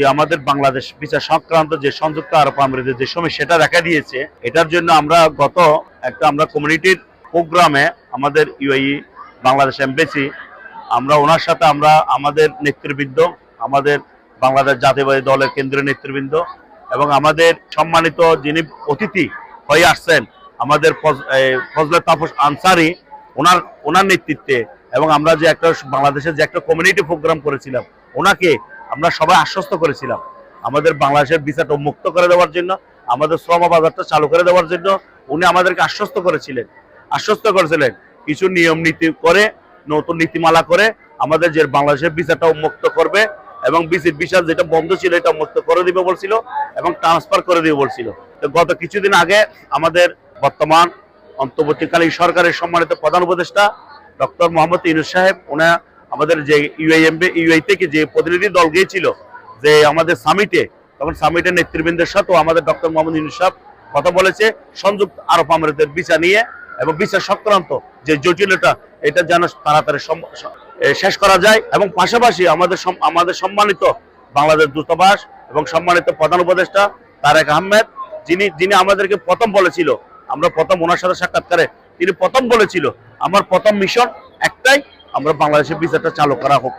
যে আমাদের বাংলাদেশ বিচার সংক্রান্ত যে সংযুক্ত আরব আমিরাতের যে সময় সেটা দেখা দিয়েছে। এটার জন্য আমরা গত একটা আমরা কমিউনিটির প্রোগ্রামে আমাদের ইউআই বাংলাদেশ এমবেসি আমরা ওনার সাথে আমরা আমাদের নেতৃবৃন্দ, আমাদের বাংলাদেশ জাতীয়বাদী দলের কেন্দ্রীয় নেতৃবৃন্দ এবং আমাদের সম্মানিত যিনি অতিথি হয়ে আসছেন, আমাদের ফজলে তাপস আনসারি, ওনার ওনার নেতৃত্বে এবং আমরা যে একটা বাংলাদেশের যে একটা কমিউনিটি প্রোগ্রাম করেছিলাম, ওনাকে আমরা সবাই আশ্বস্ত করেছিলাম আমাদের বাংলাদেশের বিচারটা মুক্ত করে দেওয়ার জন্য, আমাদের শ্রম বাজারটা চালু করে দেওয়ার জন্য উনি আমাদেরকে আশ্বস্ত করেছিলেন। আশ্বস্ত করেছিলেন, কিছু নিয়ম নীতি করে, নতুন নীতিমালা করে আমাদের যে বাংলাদেশের বিচারটা উন্মুক্ত করবে এবং বিসির বিচার যেটা বন্ধ ছিল এটা মুক্ত করে দিবে বলছিল এবং ট্রান্সফার করে দিবে বলছিল। তো গত কিছুদিন আগে আমাদের বর্তমান অন্তর্বর্তীকালীন সরকারের সম্মানিত প্রধান উপদেষ্টা ডক্টর মোহাম্মদ ইউনুস সাহেব ওনা আমাদের যে ইউআইএমবি ইউআই থেকে যে প্রতিনিধি দল গিয়েছিল, যে আমাদের সামিটে তখন সামিটের নেতৃবৃন্দের সাথেও আমাদের ডক্টর মোহাম্মদ ইউনুস সাহেব কথা বলেছে। সংযুক্ত আরব আমিরাতের বিচার নিয়ে এবং বিচার সংক্রান্ত যে জটিলতা, এটা যেন তাড়াতাড়ি শেষ করা যায় এবং পাশাপাশি আমাদের আমাদের সম্মানিত বাংলাদেশ দূতাবাস এবং সম্মানিত প্রধান উপদেষ্টা তারেক আহমেদ, যিনি যিনি আমাদেরকে প্রথম বলেছিল, আমরা প্রথম ওনার সাথে সাক্ষাৎকারে তিনি প্রথম বলেছিল, আমার প্রথম মিশন একটাই আমরা বাংলাদেশের বিচারটা চালু করা হোক।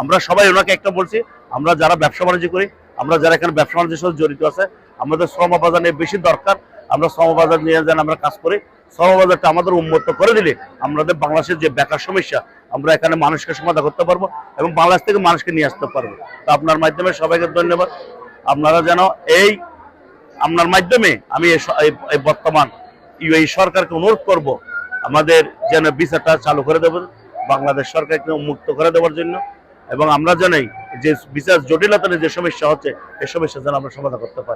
আমরা সবাই ওনাকে একটা বলছি, আমরা যারা ব্যবসা বাণিজ্য করি, আমরা যারা এখানে ব্যবসা বাণিজ্যের সাথে জড়িত আছে, আমাদের শ্রম বাজার নিয়ে বেশি দরকার। আমরা শ্রম বাজার নিয়ে যেন আমরা কাজ করি শ্রম বাজারটা আমাদের উন্মুক্ত করে দিলে আমাদের বাংলাদেশের যে বেকার সমস্যা, আমরা এখানে মানুষকে সমাধান করতে পারব এবং বাংলাদেশ থেকে মানুষকে নিয়ে আসতে পারব। তো আপনার মাধ্যমে সবাইকে ধন্যবাদ। আপনারা যেন এই, আপনার মাধ্যমে আমি বর্তমান ইউএই সরকারকে অনুরোধ করব, আমাদের যেন বিচারটা চালু করে দেবেন। বাংলাদেশ সরকারকে মুক্ত করে দেওয়ার জন্য। এবং আমরা জানাই যে বিচার জটিলতার যে সমস্যা হচ্ছে এই সমস্যা যেন আমরা সমাধান করতে পারি।